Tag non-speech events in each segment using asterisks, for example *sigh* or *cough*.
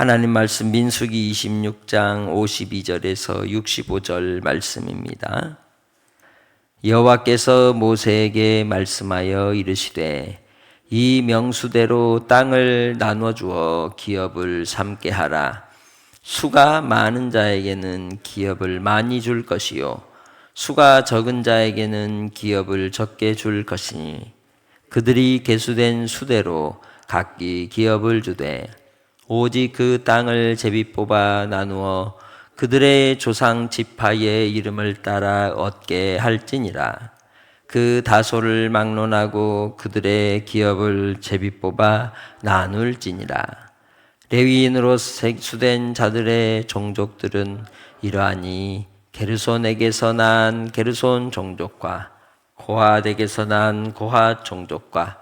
하나님 말씀 민수기 26장 52절에서 65절 말씀입니다. 여호와께서 모세에게 말씀하여 이르시되 이 명수대로 땅을 나눠 주어 기업을 삼게 하라. 수가 많은 자에게는 기업을 많이 줄 것이요 수가 적은 자에게는 기업을 적게 줄 것이니 그들이 계수된 수대로 각기 기업을 주되 오직 그 땅을 제비 뽑아 나누어 그들의 조상 지파의 이름을 따라 얻게 할지니라. 그 다소를 막론하고 그들의 기업을 제비 뽑아 나눌지니라. 레위인으로 색수된 자들의 종족들은 이러하니 게르손에게서 난 게르손 종족과 고핫에게서 난 고핫 종족과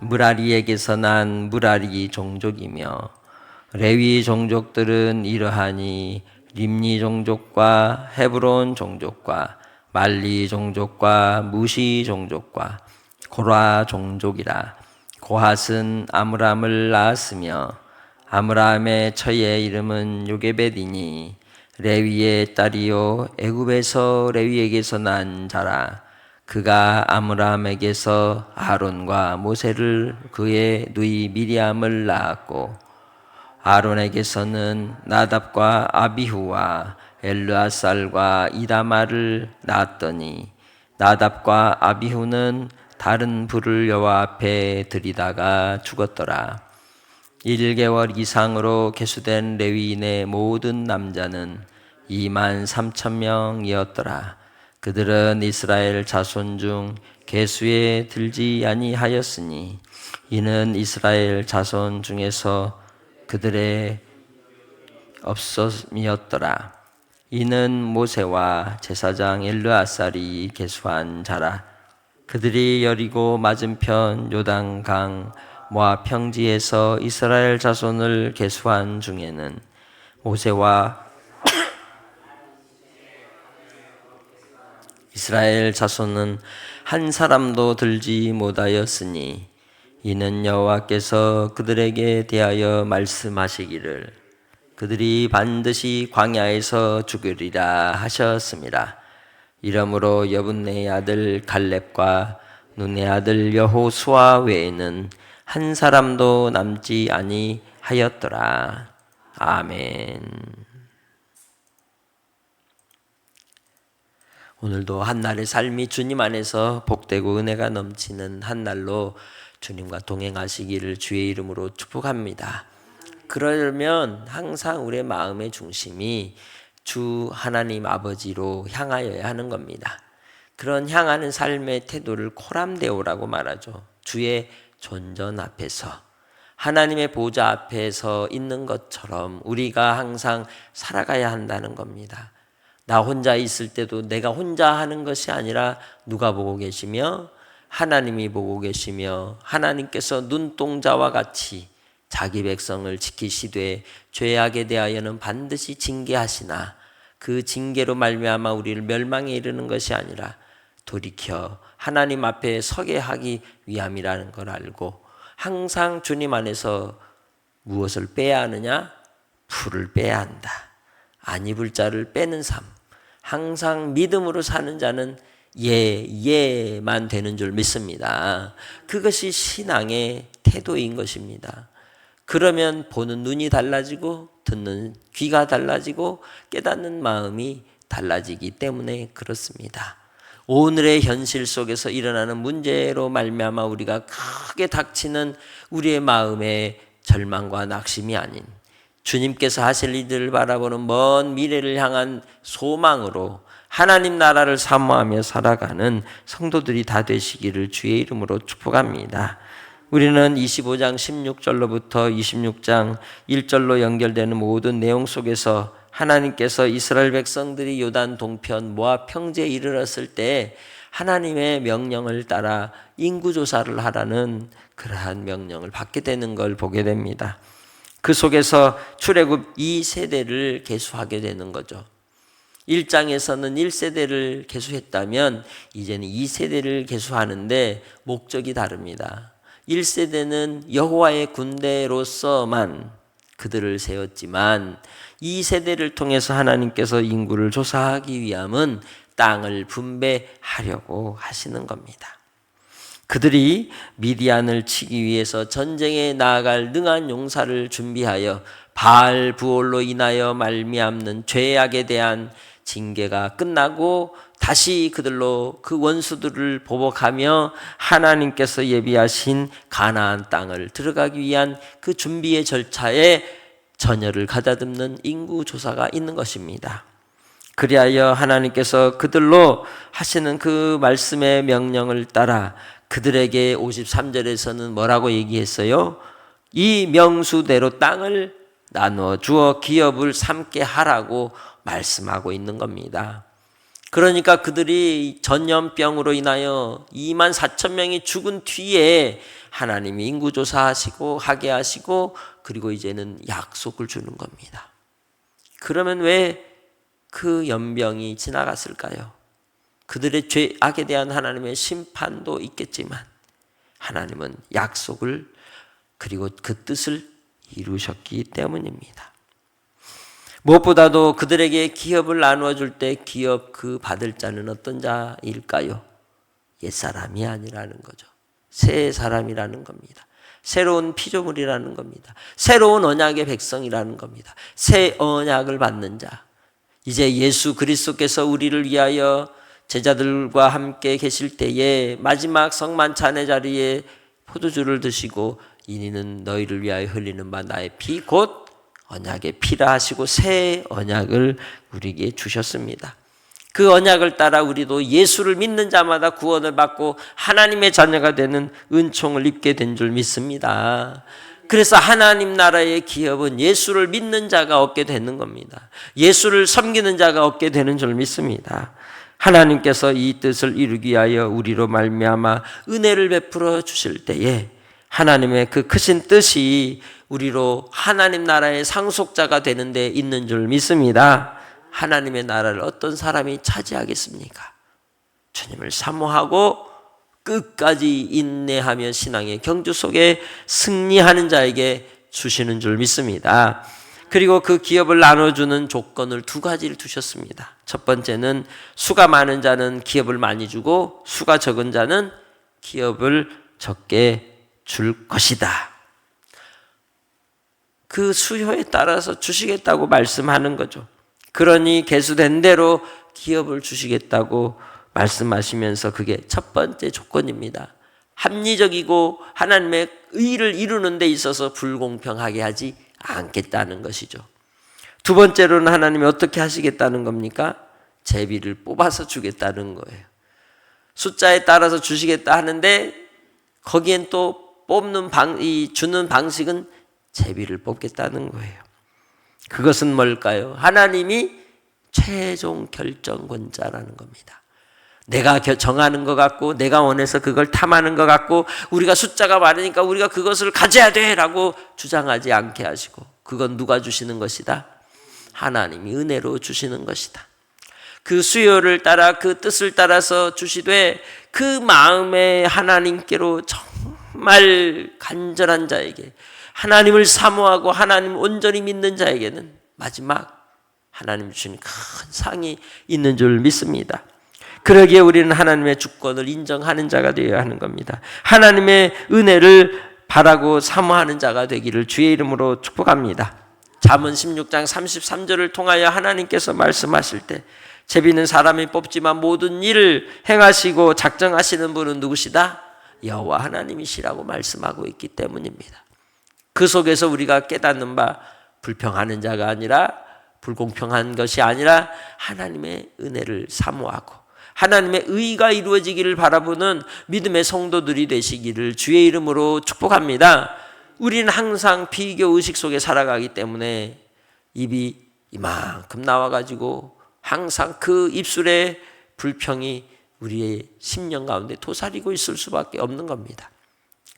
무라리에게서 난 무라리 종족이며 레위 종족들은 이러하니 림니 종족과 헤브론 종족과 말리 종족과 무시 종족과 고라 종족이라. 고핫은 아므람을 낳았으며 아므람의 처의 이름은 요게벳이니 레위의 딸이요 애굽에서 레위에게서 난 자라. 그가 아므람에게서 아론과 모세를 그의 누이 미리암을 낳았고 아론에게서는 나답과 아비후와 엘르아살과 이다마를 낳았더니 나답과 아비후는 다른 불을 여호와 앞에 들이다가 죽었더라. 1개월 이상으로 개수된 레위인의 모든 남자는 2만 3천 명이었더라. 그들은 이스라엘 자손 중 개수에 들지 아니하였으니 이는 이스라엘 자손 중에서 그들의 없었이었더라. 이는 모세와 제사장 엘르아살이 계수한 자라. 그들이 여리고 맞은편 요단강 모압 평지에서 이스라엘 자손을 계수한 중에는 모세와 *coughs* 이스라엘 자손은 한 사람도 들지 못하였으니 이는 여호와께서 그들에게 대하여 말씀하시기를 그들이 반드시 광야에서 죽으리라 하셨습니다. 이러므로 여분네 아들 갈렙과 눈의 아들 여호수아 외에는 한 사람도 남지 아니하였더라. 아멘. 오늘도 한날의 삶이 주님 안에서 복되고 은혜가 넘치는 한날로 주님과 동행하시기를 주의 이름으로 축복합니다. 그러려면 항상 우리의 마음의 중심이 주 하나님 아버지로 향하여야 하는 겁니다. 그런 향하는 삶의 태도를 코람데오라고 말하죠. 주의 존전 앞에서 하나님의 보좌 앞에서 있는 것처럼 우리가 항상 살아가야 한다는 겁니다. 나 혼자 있을 때도 내가 혼자 하는 것이 아니라 누가 보고 계시며 하나님이 보고 계시며 하나님께서 눈동자와 같이 자기 백성을 지키시되 죄악에 대하여는 반드시 징계하시나 그 징계로 말미암아 우리를 멸망에 이르는 것이 아니라 돌이켜 하나님 앞에 서게 하기 위함이라는 걸 알고 항상 주님 안에서 무엇을 빼야 하느냐? 풀을 빼야 한다. 안 입을 자를 빼는 삶. 항상 믿음으로 사는 자는 예, 예만 되는 줄 믿습니다. 그것이 신앙의 태도인 것입니다. 그러면 보는 눈이 달라지고 듣는 귀가 달라지고 깨닫는 마음이 달라지기 때문에 그렇습니다. 오늘의 현실 속에서 일어나는 문제로 말미암아 우리가 크게 닥치는 우리의 마음의 절망과 낙심이 아닌 주님께서 하실 일들을 바라보는 먼 미래를 향한 소망으로 하나님 나라를 사모하며 살아가는 성도들이 다 되시기를 주의 이름으로 축복합니다. 우리는 25장 16절로부터 26장 1절로 연결되는 모든 내용 속에서 하나님께서 이스라엘 백성들이 요단 동편 모압 평지에 이르렀을 때 하나님의 명령을 따라 인구 조사를 하라는 그러한 명령을 받게 되는 걸 보게 됩니다. 그 속에서 출애굽 2세대를 계수하게 되는 거죠. 1장에서는 1세대를 계수했다면 이제는 2세대를 계수하는데 목적이 다릅니다. 1세대는 여호와의 군대로서만 그들을 세웠지만 이 세대를 통해서 하나님께서 인구를 조사하기 위함은 땅을 분배하려고 하시는 겁니다. 그들이 미디안을 치기 위해서 전쟁에 나아갈 능한 용사를 준비하여 바알 부올로 인하여 말미암는 죄악에 대한 징계가 끝나고 다시 그들로 그 원수들을 보복하며 하나님께서 예비하신 가나안 땅을 들어가기 위한 그 준비의 절차에 전열을 가다듬는 인구 조사가 있는 것입니다. 그리하여 하나님께서 그들로 하시는 그 말씀의 명령을 따라 그들에게 53절에서는 뭐라고 얘기했어요? 이 명수대로 땅을 나누어 주어 기업을 삼게 하라고 말씀하고 있는 겁니다. 그러니까 그들이 전염병으로 인하여 2만 4천 명이 죽은 뒤에 하나님이 인구조사하시고 하게 하시고 그리고 이제는 약속을 주는 겁니다. 그러면 왜 그 연병이 지나갔을까요? 그들의 죄악에 대한 하나님의 심판도 있겠지만 하나님은 약속을 그리고 그 뜻을 이루셨기 때문입니다. 무엇보다도 그들에게 기업을 나누어 줄 때 기업 그 받을 자는 어떤 자일까요? 옛사람이 아니라는 거죠. 새 사람이라는 겁니다. 새로운 피조물이라는 겁니다. 새로운 언약의 백성이라는 겁니다. 새 언약을 받는 자. 이제 예수 그리스도께서 우리를 위하여 제자들과 함께 계실 때에 마지막 성만찬의 자리에 포도주를 드시고 이니는 너희를 위하여 흘리는 바 나의 피 곧 언약의 피라 하시고 새 언약을 우리에게 주셨습니다. 그 언약을 따라 우리도 예수를 믿는 자마다 구원을 받고 하나님의 자녀가 되는 은총을 입게 된 줄 믿습니다. 그래서 하나님 나라의 기업은 예수를 믿는 자가 얻게 되는 겁니다. 예수를 섬기는 자가 얻게 되는 줄 믿습니다. 하나님께서 이 뜻을 이루기 위하여 우리로 말미암아 은혜를 베풀어 주실 때에 하나님의 그 크신 뜻이 우리로 하나님 나라의 상속자가 되는 데 있는 줄 믿습니다. 하나님의 나라를 어떤 사람이 차지하겠습니까? 주님을 사모하고 끝까지 인내하며 신앙의 경주 속에 승리하는 자에게 주시는 줄 믿습니다. 그리고 그 기업을 나눠주는 조건을 두 가지를 두셨습니다. 첫 번째는 수가 많은 자는 기업을 많이 주고 수가 적은 자는 기업을 적게 줄 것이다. 그 수요에 따라서 주시겠다고 말씀하는 거죠. 그러니 개수된 대로 기업을 주시겠다고 말씀하시면서 그게 첫 번째 조건입니다. 합리적이고 하나님의 의를 이루는 데 있어서 불공평하게 하지 않겠다는 것이죠. 두 번째로는 하나님이 어떻게 하시겠다는 겁니까? 제비를 뽑아서 주겠다는 거예요. 숫자에 따라서 주시겠다 하는데 거기엔 또 뽑는 방, 이 주는 방식은 제비를 뽑겠다는 거예요. 그것은 뭘까요? 하나님이 최종 결정권자라는 겁니다. 내가 정하는 것 같고, 내가 원해서 그걸 탐하는 것 같고, 우리가 숫자가 많으니까 우리가 그것을 가져야 돼! 라고 주장하지 않게 하시고, 그건 누가 주시는 것이다? 하나님이 은혜로 주시는 것이다. 그 수요를 따라 그 뜻을 따라서 주시되, 그 마음에 하나님께로 정말 간절한 자에게, 하나님을 사모하고 하나님 온전히 믿는 자에게는 마지막 하나님 주신 큰 상이 있는 줄 믿습니다. 그러기에 우리는 하나님의 주권을 인정하는 자가 되어야 하는 겁니다. 하나님의 은혜를 바라고 사모하는 자가 되기를 주의 이름으로 축복합니다. 잠언 16장 33절을 통하여 하나님께서 말씀하실 때 제비는 사람이 뽑지만 모든 일을 행하시고 작정하시는 분은 누구시다? 여호와 하나님이시라고 말씀하고 있기 때문입니다. 그 속에서 우리가 깨닫는 바 불평하는 자가 아니라 불공평한 것이 아니라 하나님의 은혜를 사모하고 하나님의 의가 이루어지기를 바라보는 믿음의 성도들이 되시기를 주의 이름으로 축복합니다. 우리는 항상 비교 의식 속에 살아가기 때문에 입이 이만큼 나와가지고 항상 그 입술의 불평이 우리의 심령 가운데 도사리고 있을 수밖에 없는 겁니다.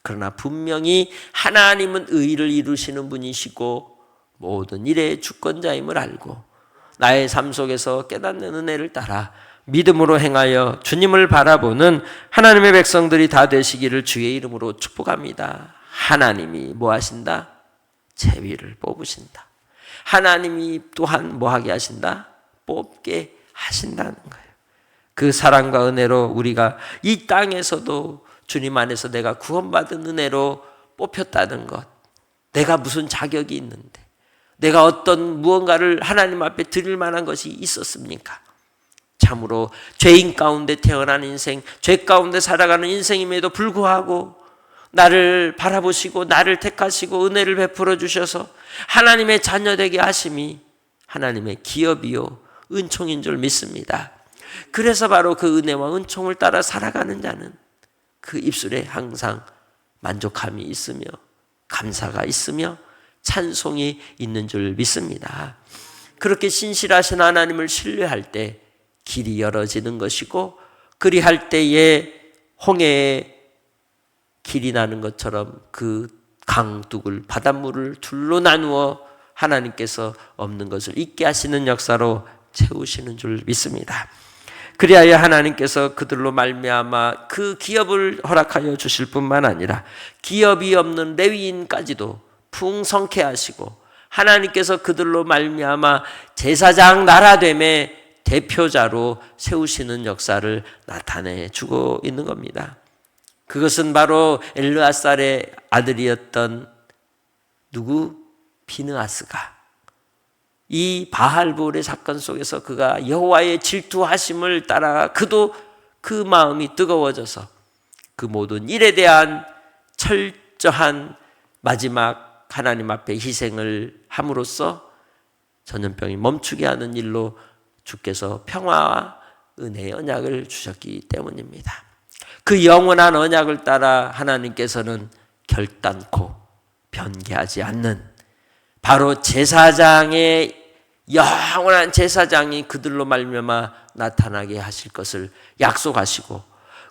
그러나 분명히 하나님은 의를 이루시는 분이시고 모든 일의 주권자임을 알고 나의 삶 속에서 깨닫는 은혜를 따라 믿음으로 행하여 주님을 바라보는 하나님의 백성들이 다 되시기를 주의 이름으로 축복합니다. 하나님이 뭐 하신다? 제위를 뽑으신다. 하나님이 또한 뭐 하게 하신다? 뽑게 하신다는 거예요. 그 사랑과 은혜로 우리가 이 땅에서도 주님 안에서 내가 구원받은 은혜로 뽑혔다는 것. 내가 무슨 자격이 있는데, 내가 어떤 무언가를 하나님 앞에 드릴 만한 것이 있었습니까? 참으로 죄인 가운데 태어난 인생, 죄 가운데 살아가는 인생임에도 불구하고 나를 바라보시고 나를 택하시고 은혜를 베풀어 주셔서 하나님의 자녀 되게 하심이 하나님의 기업이요 은총인 줄 믿습니다. 그래서 바로 그 은혜와 은총을 따라 살아가는 자는 그 입술에 항상 만족함이 있으며 감사가 있으며 찬송이 있는 줄 믿습니다. 그렇게 신실하신 하나님을 신뢰할 때 길이 열어지는 것이고 그리할 때에 홍해에 길이 나는 것처럼 그 강둑을 바닷물을 둘로 나누어 하나님께서 없는 것을 있게 하시는 역사로 채우시는 줄 믿습니다. 그리하여 하나님께서 그들로 말미암아 그 기업을 허락하여 주실 뿐만 아니라 기업이 없는 레위인까지도 풍성케 하시고 하나님께서 그들로 말미암아 제사장 나라됨의 대표자로 세우시는 역사를 나타내 주고 있는 겁니다. 그것은 바로 엘르아살의 아들이었던 누구 비느아스가 이 바할볼의 사건 속에서 그가 여호와의 질투하심을 따라 그도 그 마음이 뜨거워져서 그 모든 일에 대한 철저한 마지막 하나님 앞에 희생을 함으로써 전염병이 멈추게 하는 일로 주께서 평화와 은혜의 언약을 주셨기 때문입니다. 그 영원한 언약을 따라 하나님께서는 결단코 변개하지 않는 바로 제사장의 영원한 제사장이 그들로 말미암아 나타나게 하실 것을 약속하시고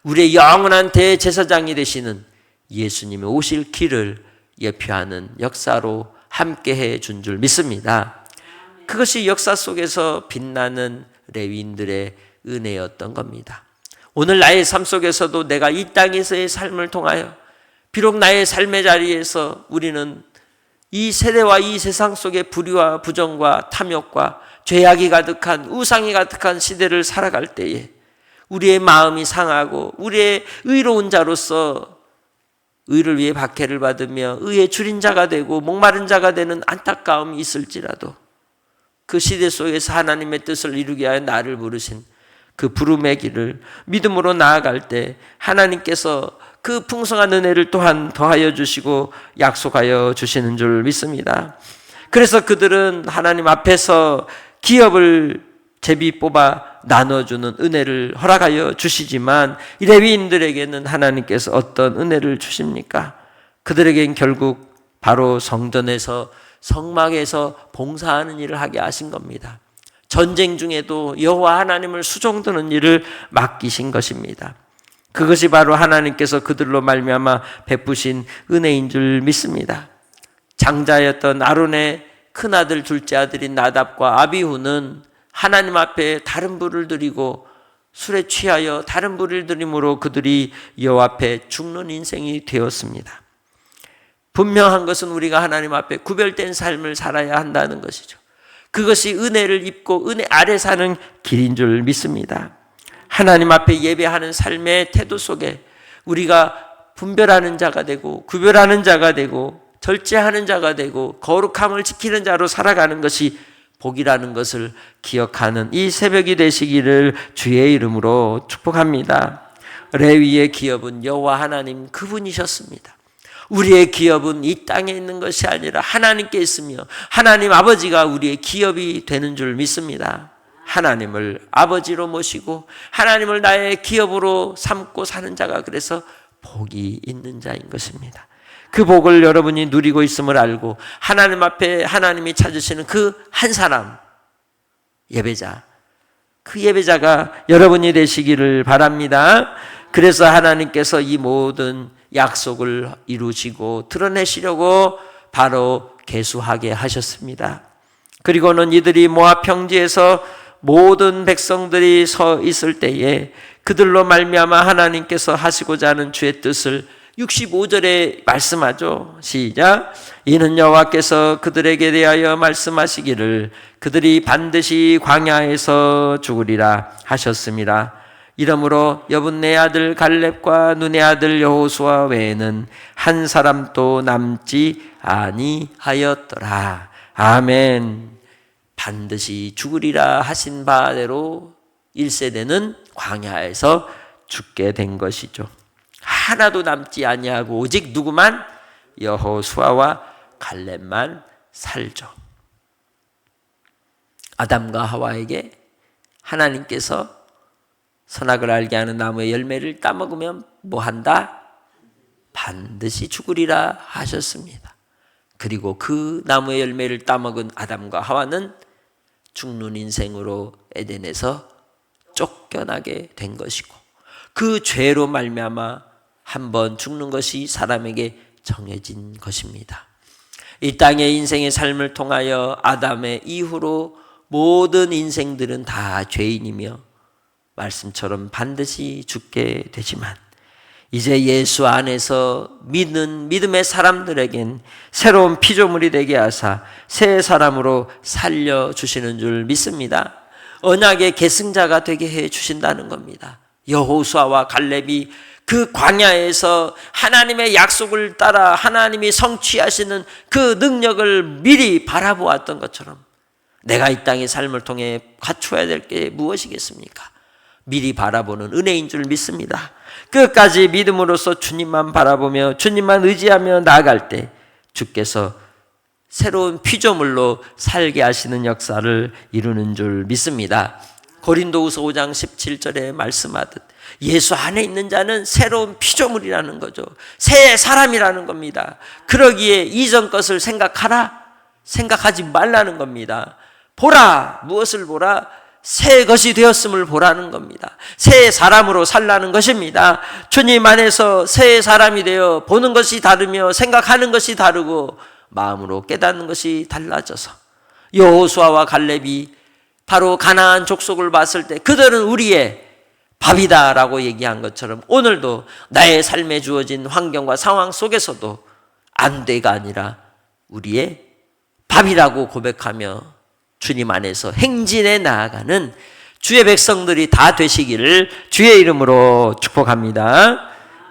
우리의 영원한 대제사장이 되시는 예수님의 오실 길을 예표하는 역사로 함께 해 준 줄 믿습니다. 그것이 역사 속에서 빛나는 레위인들의 은혜였던 겁니다. 오늘 나의 삶 속에서도 내가 이 땅에서의 삶을 통하여 비록 나의 삶의 자리에서 우리는 이 세대와 이 세상 속의 불의와 부정과 탐욕과 죄악이 가득한 우상이 가득한 시대를 살아갈 때에 우리의 마음이 상하고 우리의 의로운 자로서 의를 위해 박해를 받으며 의의 줄인 자가 되고 목마른 자가 되는 안타까움이 있을지라도 그 시대 속에서 하나님의 뜻을 이루게 하여 나를 부르신 그 부름의 길을 믿음으로 나아갈 때 하나님께서 그 풍성한 은혜를 또한 더하여 주시고 약속하여 주시는 줄 믿습니다. 그래서 그들은 하나님 앞에서 기업을 제비 뽑아 나눠주는 은혜를 허락하여 주시지만 이 레위인들에게는 하나님께서 어떤 은혜를 주십니까? 그들에겐 결국 바로 성전에서 성막에서 봉사하는 일을 하게 하신 겁니다. 전쟁 중에도 여호와 하나님을 수종드는 일을 맡기신 것입니다. 그것이 바로 하나님께서 그들로 말미암아 베푸신 은혜인 줄 믿습니다. 장자였던 아론의 큰 아들 둘째 아들인 나답과 아비후는 하나님 앞에 다른 불을 드리고 술에 취하여 다른 불을 드림으로 그들이 여호와 앞에 죽는 인생이 되었습니다. 분명한 것은 우리가 하나님 앞에 구별된 삶을 살아야 한다는 것이죠. 그것이 은혜를 입고 은혜 아래 사는 길인 줄 믿습니다. 하나님 앞에 예배하는 삶의 태도 속에 우리가 분별하는 자가 되고 구별하는 자가 되고 절제하는 자가 되고 거룩함을 지키는 자로 살아가는 것이 복이라는 것을 기억하는 이 새벽이 되시기를 주의 이름으로 축복합니다. 레위의 기업은 여호와 하나님 그분이셨습니다. 우리의 기업은 이 땅에 있는 것이 아니라 하나님께 있으며 하나님 아버지가 우리의 기업이 되는 줄 믿습니다. 하나님을 아버지로 모시고 하나님을 나의 기업으로 삼고 사는 자가 그래서 복이 있는 자인 것입니다. 그 복을 여러분이 누리고 있음을 알고 하나님 앞에 하나님이 찾으시는 그 한 사람 예배자 그 예배자가 여러분이 되시기를 바랍니다. 그래서 하나님께서 이 모든 약속을 이루시고 드러내시려고 바로 개수하게 하셨습니다. 그리고는 이들이 모압 평지에서 모든 백성들이 서 있을 때에 그들로 말미암아 하나님께서 하시고자 하는 주의 뜻을 65절에 말씀하죠. 시작. 이는 여호와께서 그들에게 대하여 말씀하시기를 그들이 반드시 광야에서 죽으리라 하셨습니다. 이러므로 여분네 아들 갈렙과 눈의 아들 여호수아 외에는 한 사람도 남지 아니하였더라. 아멘. 반드시 죽으리라 하신 바대로 1세대는 광야에서 죽게 된 것이죠. 하나도 남지 아니하고 오직 누구만 여호수아와 갈렙만 살죠. 아담과 하와에게 하나님께서 선악을 알게 하는 나무의 열매를 따먹으면 뭐 한다? 반드시 죽으리라 하셨습니다. 그리고 그 나무의 열매를 따먹은 아담과 하와는 죽는 인생으로 에덴에서 쫓겨나게 된 것이고 그 죄로 말미암아 한 번 죽는 것이 사람에게 정해진 것입니다. 이 땅의 인생의 삶을 통하여 아담의 이후로 모든 인생들은 다 죄인이며 말씀처럼 반드시 죽게 되지만 이제 예수 안에서 믿는 믿음의 사람들에겐 새로운 피조물이 되게 하사 새 사람으로 살려 주시는 줄 믿습니다. 언약의 계승자가 되게 해 주신다는 겁니다. 여호수아와 갈렙이 그 광야에서 하나님의 약속을 따라 하나님이 성취하시는 그 능력을 미리 바라보았던 것처럼 내가 이 땅의 삶을 통해 갖춰야 될 게 무엇이겠습니까? 미리 바라보는 은혜인 줄 믿습니다. 끝까지 믿음으로써 주님만 바라보며 주님만 의지하며 나아갈 때 주께서 새로운 피조물로 살게 하시는 역사를 이루는 줄 믿습니다. 고린도후서 5장 17절에 말씀하듯 예수 안에 있는 자는 새로운 피조물이라는 거죠. 새 사람이라는 겁니다. 그러기에 이전 것을 생각하라 생각하지 말라는 겁니다. 보라 무엇을 보라 새 것이 되었음을 보라는 겁니다. 새 사람으로 살라는 것입니다. 주님 안에서 새 사람이 되어 보는 것이 다르며 생각하는 것이 다르고 마음으로 깨닫는 것이 달라져서 여호수아와 갈렙이 바로 가나안 족속을 봤을 때 그들은 우리의 밥이다라고 얘기한 것처럼 오늘도 나의 삶에 주어진 환경과 상황 속에서도 안 돼가 아니라 우리의 밥이라고 고백하며 주님 안에서 행진해 나아가는 주의 백성들이 다 되시기를 주의 이름으로 축복합니다.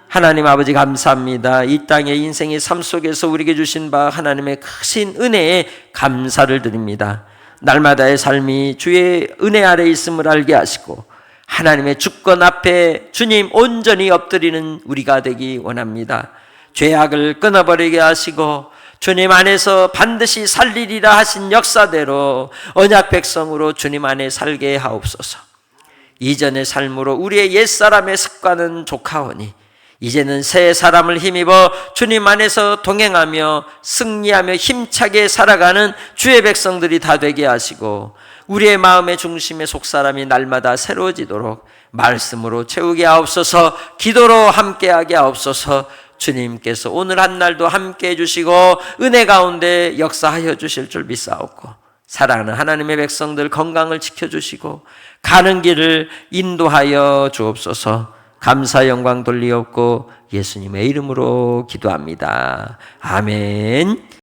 하나님 아버지 감사합니다. 이 땅의 인생의 삶 속에서 우리에게 주신 바 하나님의 크신 은혜에 감사를 드립니다. 날마다의 삶이 주의 은혜 아래 있음을 알게 하시고 하나님의 주권 앞에 주님 온전히 엎드리는 우리가 되기 원합니다. 죄악을 끊어버리게 하시고 주님 안에서 반드시 살리리라 하신 역사대로 언약 백성으로 주님 안에 살게 하옵소서. 이전의 삶으로 우리의 옛사람의 습관은 족하오니 이제는 새 사람을 힘입어 주님 안에서 동행하며 승리하며 힘차게 살아가는 주의 백성들이 다 되게 하시고 우리의 마음의 중심의 속사람이 날마다 새로워지도록 말씀으로 채우게 하옵소서 기도로 함께하게 하옵소서 주님께서 오늘 한 날도 함께 해주시고 은혜 가운데 역사하여 주실 줄 믿사옵고 사랑하는 하나님의 백성들 건강을 지켜주시고 가는 길을 인도하여 주옵소서 감사 영광 돌리옵고 예수님의 이름으로 기도합니다. 아멘.